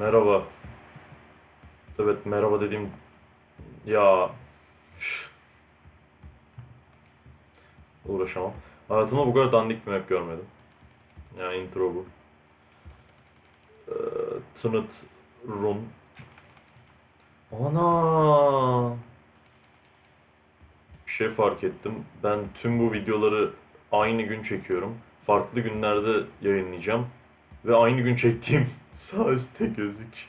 Merhaba. Evet merhaba dediğim ya uğraşamam. Hayatımda bu kadar dandik bir map görmedim. Yani intro bu. Ee, Tınıt Run. Ana. Bir şey fark ettim. Ben tüm bu videoları aynı gün çekiyorum. Farklı günlerde yayınlayacağım. Ve aynı gün çektiğim sağ üstte gözük.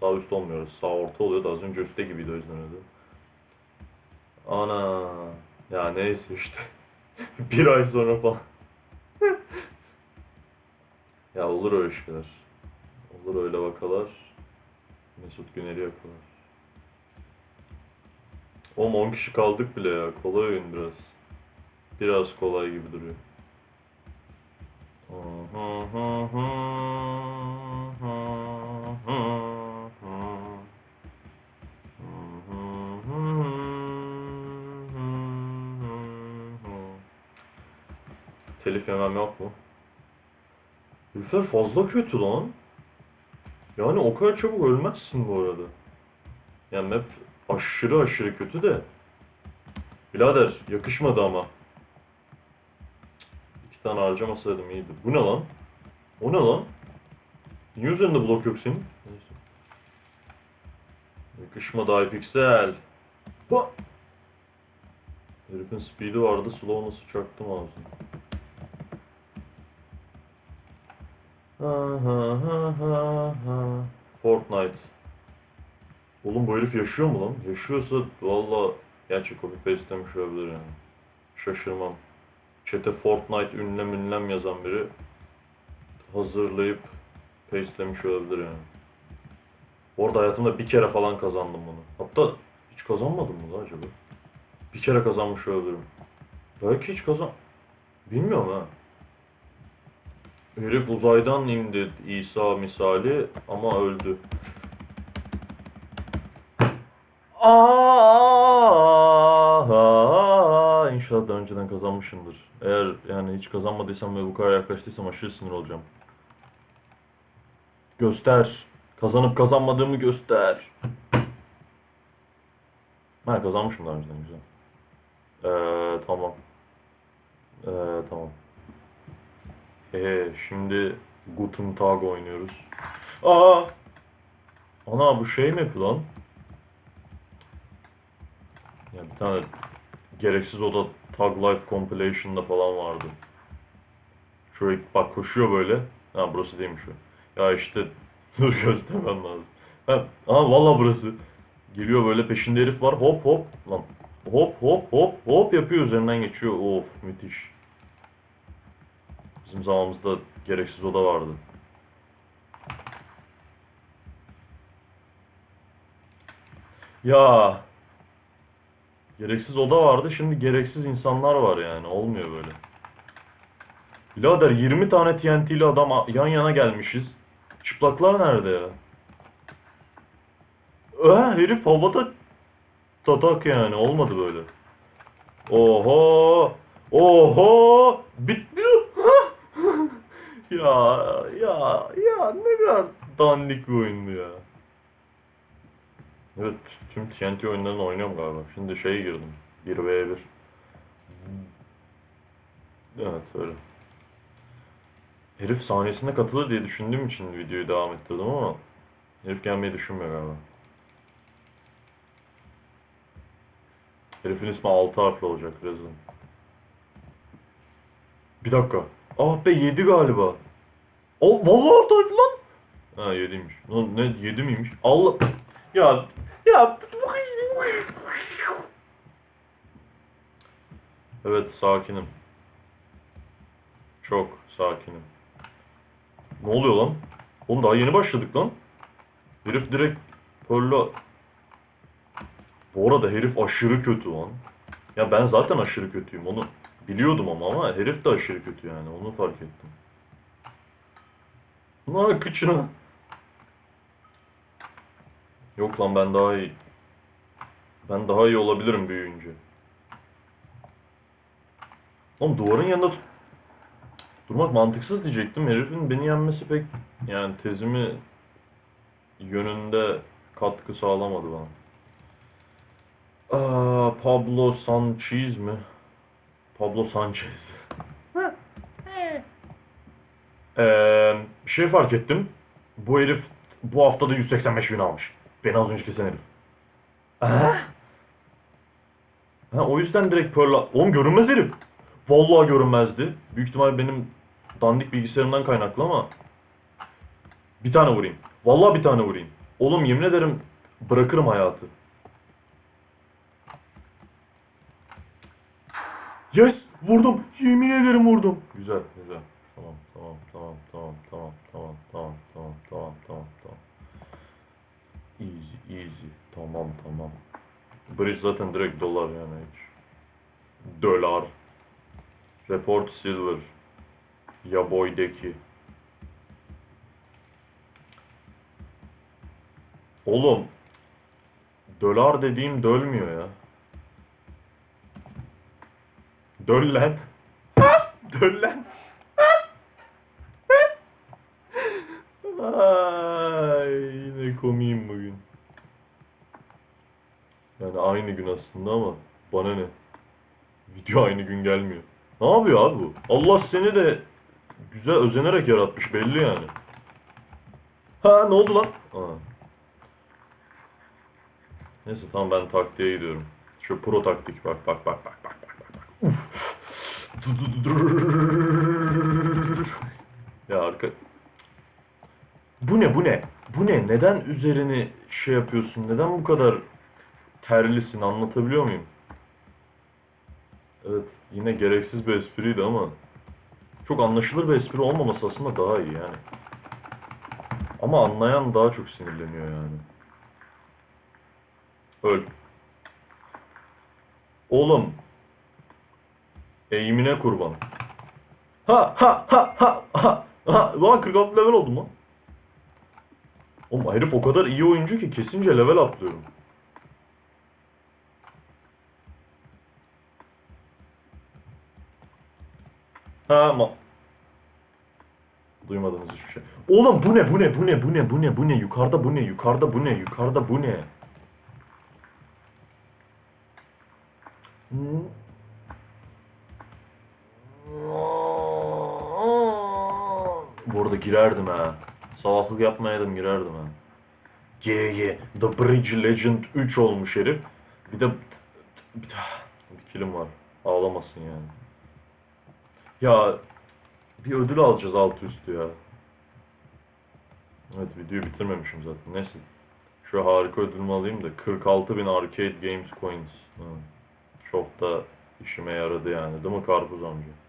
Sağ üst olmuyoruz. Sağ orta oluyordu. Az önce üstte gibiydi o yüzden öyle. Ana. Ya neyse işte. bir ay sonra falan. ya olur öyle şeyler. Olur öyle vakalar. Mesut Güner'i yakalar. Oğlum 10 kişi kaldık bile ya. Kolay oyun biraz. Biraz kolay gibi duruyor. Telif yemem yok mu? Herifler fazla kötü lan. Yani o kadar çabuk ölmezsin bu arada. Yani map aşırı aşırı kötü de. Birader yakışmadı ama. İki tane harcamasaydım iyiydi. Bu ne lan? O ne lan? Niye üzerinde blok yok senin? Neyse. Yakışmadı Hypixel. Ba! Herifin speed'i vardı, slowness'ı çaktım ağzına. Fortnite. Oğlum bu herif yaşıyor mu lan? Yaşıyorsa valla gerçi copy paste'lemiş olabilir yani. Şaşırmam. Chat'e Fortnite ünlem ünlem yazan biri hazırlayıp pastelemiş olabilir yani. Orada hayatımda bir kere falan kazandım bunu. Hatta hiç kazanmadım mı acaba? Bir kere kazanmış olabilirim. Belki hiç kazan... Bilmiyorum ha. Herif uzaydan indi İsa misali ama öldü. Aa, inşallah daha önceden kazanmışımdır. Eğer yani hiç kazanmadıysam ve bu kadar yaklaştıysam aşırı sinir olacağım. Göster. Kazanıp kazanmadığımı göster. Ha kazanmışım daha önceden güzel. Ee, tamam. Ee, tamam. Ee, şimdi Guten Tag oynuyoruz. Aa! Ana bu şey mi lan? Ya bir tane gereksiz oda Tag Life Compilation'da falan vardı. Şöyle bak koşuyor böyle. Ha burası değilmiş o. Ya işte dur göstermem lazım. Ha, aha valla burası. Geliyor böyle peşinde herif var hop hop lan. Hop hop hop hop yapıyor üzerinden geçiyor. Of müthiş. Bizim zamanımızda gereksiz oda vardı. Ya gereksiz oda vardı şimdi gereksiz insanlar var yani olmuyor böyle. Birader 20 tane TNT'li adam yan yana gelmişiz. Çıplaklar nerede ya? Öh herif havada tatak yani olmadı böyle. Oho! Oho! Bitmiyor. Ya ya ya ne kadar dandik bir oyundu ya. Evet tüm TNT oyunlarını oynuyorum galiba. Şimdi şey girdim. 1v1. Evet öyle. Herif sahnesine katılır diye düşündüğüm için videoyu devam ettirdim ama herif gelmeyi düşünmüyor galiba. Herifin ismi 6 harfli olacak birazdan. Bir dakika. Ah be 7 galiba. O vallahi 6 harfli lan. Ha 7'ymiş. Lan ne 7 miymiş? Allah. Ya ya. Evet sakinim. Çok sakinim. Ne oluyor lan? Oğlum daha yeni başladık lan. Herif direkt Pearl'la... Bu arada herif aşırı kötü lan. Ya ben zaten aşırı kötüyüm onu biliyordum ama ama herif de aşırı kötü yani onu fark ettim. Ne kıçına. Yok lan ben daha iyi. Ben daha iyi olabilirim büyüyünce. Oğlum duvarın yanında Durmak mantıksız diyecektim. Herifin beni yenmesi pek yani tezimi yönünde katkı sağlamadı bana. Aa, Pablo Sanchez mi? Pablo Sanchez. Ee, bir şey fark ettim. Bu herif bu haftada 185 bin almış. Beni az önce kesen herif. Ha? Ha, o yüzden direkt Pearl'a... Oğlum görünmez herif. Vallahi görünmezdi. Büyük ihtimal benim dandik bilgisayarımdan kaynaklı ama... Bir tane vurayım. Vallahi bir tane vurayım. Oğlum yemin ederim bırakırım hayatı. Yes! Vurdum. Yemin ederim vurdum. Güzel, güzel. Tamam, tamam, tamam, tamam, tamam, tamam, tamam, tamam, tamam, tamam, tamam. Easy, easy. Tamam, tamam. Bridge zaten direkt dolar yani hiç. Dolar. Report silver. Ya boydaki. Oğlum. Dolar dediğim dölmüyor ya. Döl lan. Döl lan. Ay, yine komiyim bugün. Yani aynı gün aslında ama bana ne? Video aynı gün gelmiyor. Ne yapıyor abi bu? Allah seni de güzel özenerek yaratmış belli yani. Ha ne oldu lan? Ha. Neyse tamam ben taktiğe gidiyorum. Şu pro taktik bak bak bak bak bak Ya arka... Bu ne bu ne? Bu ne? Neden üzerini şey yapıyorsun? Neden bu kadar terlisin? Anlatabiliyor muyum? Evet yine gereksiz bir espriydi ama çok anlaşılır bir espri olmaması aslında daha iyi yani. Ama anlayan daha çok sinirleniyor yani. Öl. Oğlum. Eğimine kurban. Ha ha ha ha ha. Ha, lan 46 level oldum lan. Oğlum herif o kadar iyi oyuncu ki kesince level atlıyorum. Ha ma... Duymadınız hiçbir şey. Oğlum bu ne bu ne bu ne bu ne bu ne bu ne yukarıda bu ne yukarıda bu ne yukarıda bu ne? Bu arada girerdim ha. Salaklık yapmayaydım girerdim ha. GG The Bridge Legend 3 olmuş herif. Bir de bir, bir kilim var. Ağlamasın yani. Ya bir ödül alacağız alt üstü ya. Evet videoyu bitirmemişim zaten. Neyse. Şu harika ödülümü alayım da 46.000 Arcade Games Coins. Hı. Çok da işime yaradı yani. Değil mi Karpuz amca?